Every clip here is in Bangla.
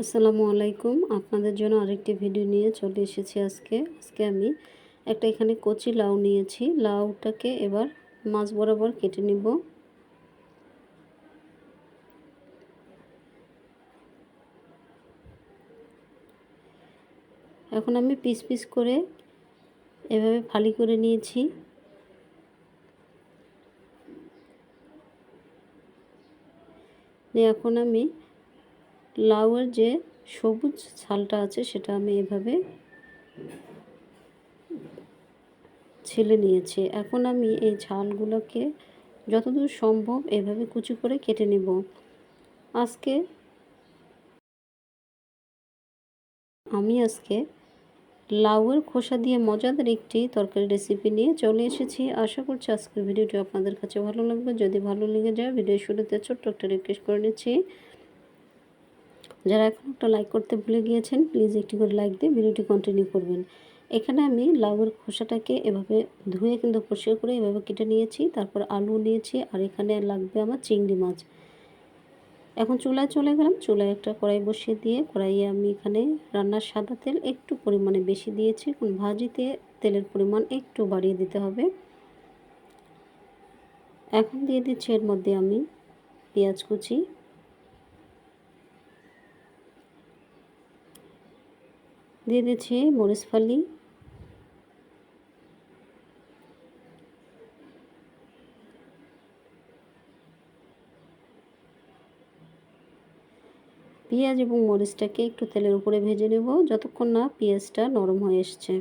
আসসালামু আলাইকুম। আপনাদের জন্য আরেকটি ভিডিও নিয়ে চলে এসেছি আজকে। আজকে আমি একটা এখানে কচি লাউ নিয়েছি। লাউটাকে এবার মাছ বরাবর কেটে নিব। এখন আমি পিস পিস করে এভাবে ফালি করে নিয়েছি। এখন আমি লাউয়ের যে সবুজ ছালটা আছে, সেটা আমি এভাবে ছেলে নিয়েছি। এখন আমি এই ছালগুলোকে যতদূর সম্ভব এভাবে কুচি করে কেটে নেব। আজকে আমি আজকে লাউয়ের খোসা দিয়ে মজাদার একটি তরকারি রেসিপি নিয়ে চলে এসেছি। আশা করছি আজকের ভিডিওটি আপনাদের কাছে ভালো লাগবে। যদি ভালো লেগে যায় ভিডিও শুরুতে ছোট্ট একটা রিকোয়েস্ট করে নিচ্ছি। যারা এখন একটা লাইক করতে ভুলে গিয়েছেন প্লিজ একটি করে লাইক দিয়ে ভিডিওটি কন্টিনিউ করবেন। এখানে আমি লাউয়ের খোসাটাকে এভাবে ধুয়ে কিন্তু পরিষ্কার করে এভাবে কেটে নিয়েছি, তারপর আলু নিয়েছি, আর এখানে লাগবে আমার চিংড়ি মাছ। এখন চুলায় চলে গেলাম, চুলায় একটা কড়াই বসিয়ে দিয়ে কড়াইয়ে আমি এখানে রান্নার সাদা তেল একটু পরিমাণে বেশি দিয়েছি এখন ভাজিতে তেলের পরিমাণ একটু বাড়িয়ে দিতে হবে। এখন দিয়ে দিচ্ছি এর মধ্যে আমি পেঁয়াজ কুচি দিয়ে দিচ্ছি মরিচ ফালি। পেঁয়াজ এবং মরিচটাকে একটু তেলের উপরে ভেজে নেব, যতক্ষণ না পেঁয়াজটা নরম হয়ে এসছে।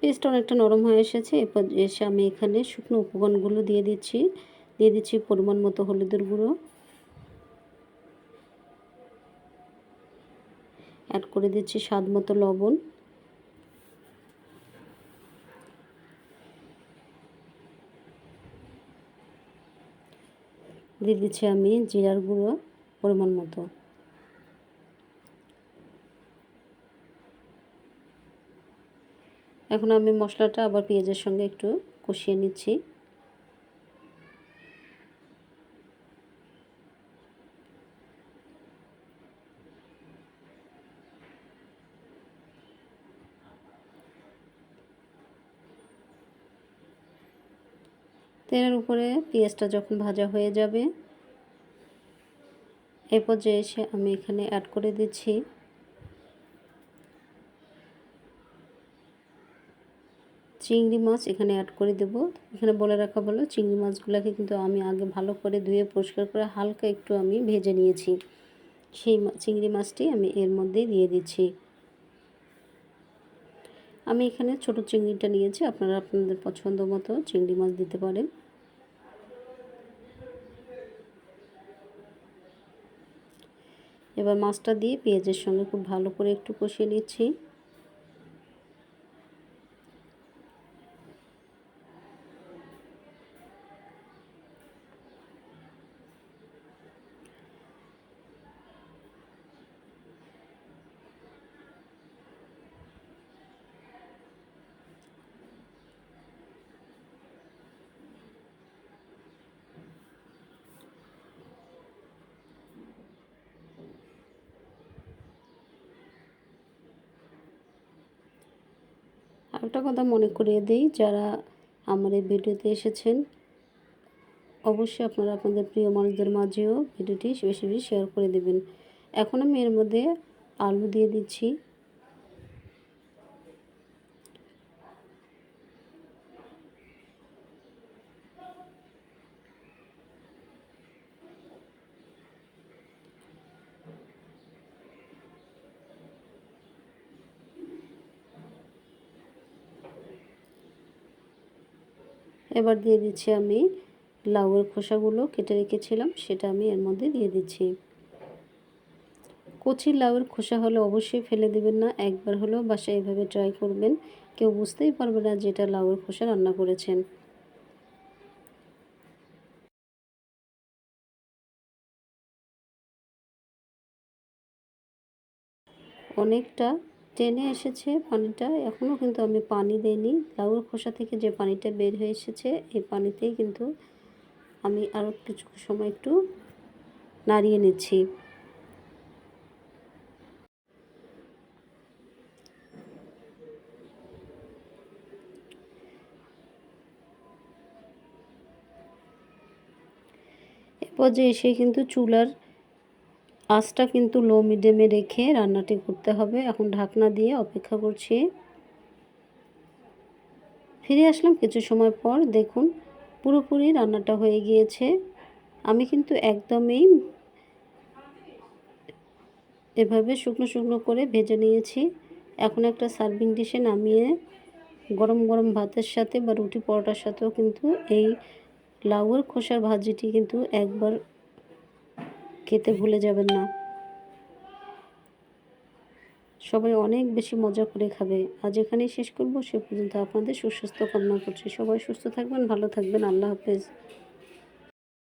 পেস্ট অনেকটা নরম হয়ে এসেছে। এরপর এসে আমি এখানে শুকনো উপকরণগুলো দিয়ে দিচ্ছি। দিয়ে দিচ্ছি পরিমাণ মতো হলুদের গুঁড়ো। অ্যাড করে দিচ্ছি স্বাদ মতো লবণ। দিয়ে দিচ্ছি আমি জিরার গুঁড়ো পরিমাণ মতো। এখন আমি মশলাটা আবার পেঁয়াজের সঙ্গে একটু কষিয়ে নিচ্ছি। তেলের উপরে পেঁয়াজটা যখন ভাজা হয়ে যাবে, এ পর্যায়ে এসে আমি এখানে অ্যাড করে দিচ্ছি। চিংড়ি মাছ এখানে অ্যাড করে দেব। এখানে বলে রাখা বলো চিংড়ি মাছগুলোকে কিন্তু আমি আগে ভালো করে ধুয়ে পরিষ্কার করে হালকা একটু আমি ভেজে নিয়েছি। সেই চিংড়ি মাছটি আমি এর মধ্যে দিয়ে দিচ্ছি। আমি এখানে ছোট চিংড়িটা নিয়েছি, আপনারা আপনাদের পছন্দ মতো চিংড়ি মাছ দিতে পারেন। এবার মাছটা দিয়ে পেঁয়াজের সঙ্গে খুব ভালো করে একটু কষিয়ে নিচ্ছি। একটা কথা মনে করিয়ে দিই, যারা আমার এই ভিডিওতে এসেছেন, অবশ্যই আপনারা আপনাদের প্রিয় মানুষদের মাঝেও ভিডিওটি বেশি বেশি শেয়ার করে দেবেন। এখন আমি এর মধ্যে আলু দিয়ে দিচ্ছি। এবার দিয়ে দিচ্ছি আমি লাউয়ের খোসাগুলো কেটে রেখেছিলাম, সেটা আমি এর মধ্যে দিয়ে দিচ্ছি। কচি লাউয়ের খোসা হলে অবশ্যই ফেলে দেবেন না, একবার হলেও বাসায় এভাবে ট্রাই করবেন। কেউ বুঝতেই পারবে না যেটা লাউয়ের খোসা রান্না করেছেন। অনেকটা টেনে এসেছে পানিটা। এখনও কিন্তু আমি পানি দেইনি। লাউয়ের খোসা থেকে যে পানিটা বের হয়ে এসেছে, এই পানিতেই কিন্তু আমি আরও কিছু সময় একটু নাড়িয়ে নিচ্ছি। এরপর যে এসে কিন্তু চুলার আঁচটা কিন্তু লো মিডিয়ামে রেখে রান্নাটি করতে হবে। এখন ঢাকনা দিয়ে অপেক্ষা করছি। ফিরে আসলাম কিছু সময় পর। দেখুন, পুরোপুরি রান্নাটা হয়ে গিয়েছে। আমি কিন্তু একদমই এভাবে শুকনো শুকনো করে ভেজে নিয়েছি। এখন একটা সার্ভিং ডিশে নামিয়ে গরম গরম ভাতের সাথে বা রুটি পরোটার সাথেও কিন্তু এই লাউয়ের খোসার ভাজিটি কিন্তু একবার খেতে ভুলে যাবেন না। সবাই অনেক বেশি মজা করে খাবে। আজ এখানেই শেষ করব। সে পর্যন্ত আপনাদের সুস্বাস্থ্য কামনা করছি। সবাই সুস্থ থাকবেন, ভালো থাকবেন। আল্লাহ হাফেজ।